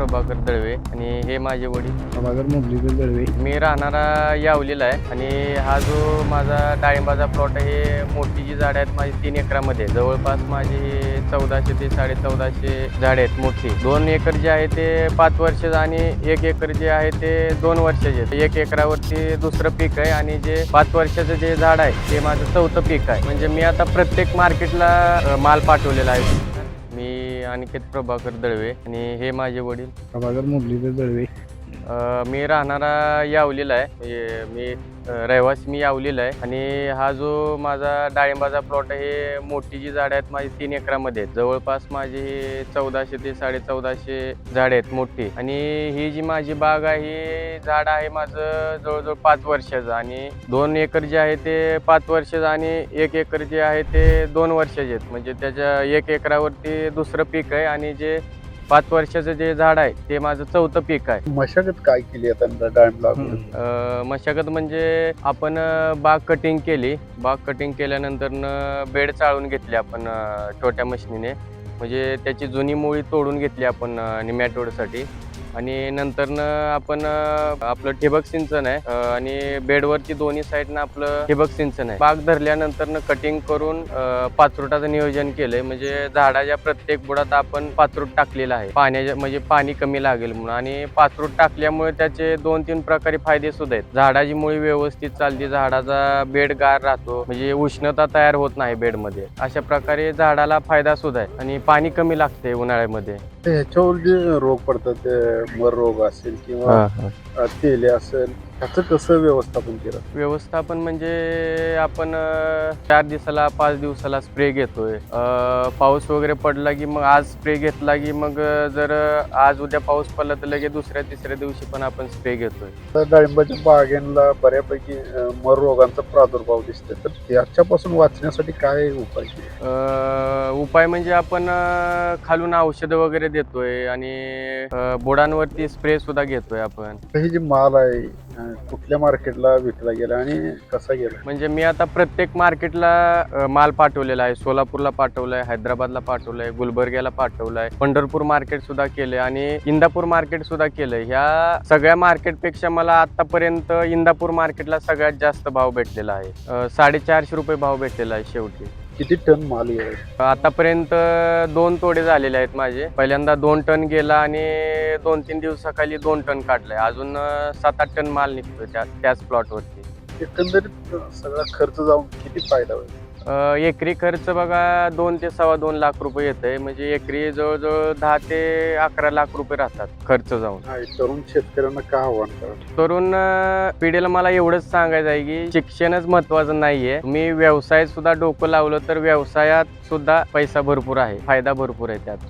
प्रभाकर दळवे आणि हे माझे वडील. प्रभाकर मुरलीधर दळवे. मी राहणारा यावलीला आहे आणि हा जो माझा डाळिंबाचा प्लॉट आहे हे मोठी जी झाडं आहेत माझी तीन एकरामध्ये. जवळपास माझी चौदाशे ते साडे चौदाशे झाडे आहेत मोठी. दोन एकर जे आहे ते पाच वर्षाचं आणि एक एकर जे आहे ते दोन वर्षाचे. एक एकरावरती दुसरं पीक आहे आणि जे पाच वर्षाचं जे झाड आहे ते माझं चौथं पीक आहे. म्हणजे मी आता प्रत्येक मार्केटला माल पाठवलेला आहे. अनिकेत प्रभाकर दळवे आणि हे माझे वडील. प्रभाकर मुरलीधर दळवे. मी राहणारा यावलीला आहे. म्हणजे मी रहिवासी मी यावलीला आहे. आणि हा जो माझा डाळिंबाचा प्लॉट आहे मोठी जी झाडं आहेत माझी तीन एकरामध्ये आहेत. जवळपास माझी हे चौदाशे ते साडे चौदाशे झाडे आहेत मोठी. आणि ही जी माझी बाग आहे ही झाड आहे माझं जवळजवळ पाच वर्षाचं. आणि दोन एकर जे आहे ते पाच वर्षाचं आणि एक एकर जे आहे ते दोन वर्षाचे आहेत. म्हणजे त्याच्या एक एकरावरती दुसरं पीक आहे. आणि जे पाच वर्षाचं जे झाड आहे ते माझं चौथं पीक आहे. मशागत काय केली आता अ, मशागत म्हणजे आपण अ, बाग कटिंग केली. बाग कटिंग केल्यानंतर बेड चाळून घेतली आपण अ, छोट्या मशिनीने. म्हणजे त्याची जुनी मुळी तोडून घेतली आपण निमॅटोडसाठी आणि नंतरनं आपण आपलं ठिबक सिंचन आहे आणि बेडवरची दोन्ही साईडनं आपलं ठिबक सिंचन आहे. बाग धरल्यानंतरनं कटिंग करून पाचरुटाचं नियोजन केलंय. म्हणजे झाडाच्या प्रत्येक बुडात आपण पाचरूट टाकलेलं आहे. पाण्याच्या म्हणजे पाणी कमी लागेल म्हणून. आणि पाचरूट टाकल्यामुळे त्याचे दोन तीन प्रकारे फायदे सुद्धा आहेत. झाडाची मुळी व्यवस्थित चालते झाडाचा बेड गार राहतो. म्हणजे उष्णता तयार होत नाही बेडमध्ये. अशा प्रकारे झाडाला फायदा सुद्धा आहे. आणि पाणी कमी लागते उन्हाळ्यामध्ये. जे रोग पडतात मर रोग असेल किंवा तेले असेल त्याचं कसं व्यवस्थापन केलं? व्यवस्थापन म्हणजे आपण अ, चार दिवसाला पाच दिवसाला स्प्रे घेतोय. अ, पाऊस वगैरे पडला की मग आज स्प्रे घेतला की मग अ, जर आज उद्या पाऊस पडला तर लगेच दुसऱ्या तिसऱ्या दिवशी पण आपण स्प्रे घेतोय. तर डाळिंबाच्या बागेला बऱ्यापैकी अ, मर रोगांचा प्रादुर्भाव दिसते तर त्याच्यापासून वाचण्यासाठी काय उपाय केले? अ, उपाय म्हणजे आपण अ, खालून औषधं वगैरे देतोय आणि अ, बुडांवरती स्प्रे सुद्धा घेतोय आपण. हे जे माल आहे कुठल्या मार्केटला विकला गेला आणि कसा गेला? म्हणजे मी आता प्रत्येक मार्केटला माल पाठवलेला आहे. सोलापूरला पाठवलाय हैदराबादला पाठवलाय गुलबर्ग्याला पाठवलाय पंढरपूर मार्केट सुद्धा केलंय आणि इंदापूर मार्केट सुद्धा केलंय. ह्या सगळ्या मार्केटपेक्षा मला आतापर्यंत इंदापूर मार्केटला सगळ्यात जास्त भाव भेटलेला आहे. साडेचारशे रुपये भाव भेटलेला आहे शेवटी. किती टन माल गेला आतापर्यंत दोन तोडे झालेले आहेत माझे. पहिल्यांदा दोन टन गेला आणि दोन तीन दिवसाखाली दोन टन काढलाय. अजून सात आठ टन माल निघतो त्या त्याच प्लॉटवरती एकंदरीत सगळा खर्च जाऊन किती फायदा होईल? एकरी खर्च बघा दोन ते सव्वा दोन लाख रुपये येत आहे म्हणजे एकरी जवळजवळ दहा ते अकरा लाख रुपये राहतात खर्च जाऊन. तरुण शेतकऱ्यांना काय आव्हान करा तरुण पिढीला मला एवढंच सांगायचं आहे की शिक्षणच महत्वाचं नाहीये. तुम्ही व्यवसायात सुद्धा डोकं लावलं तर व्यवसायात सुद्धा पैसा भरपूर आहे फायदा भरपूर आहे त्यात.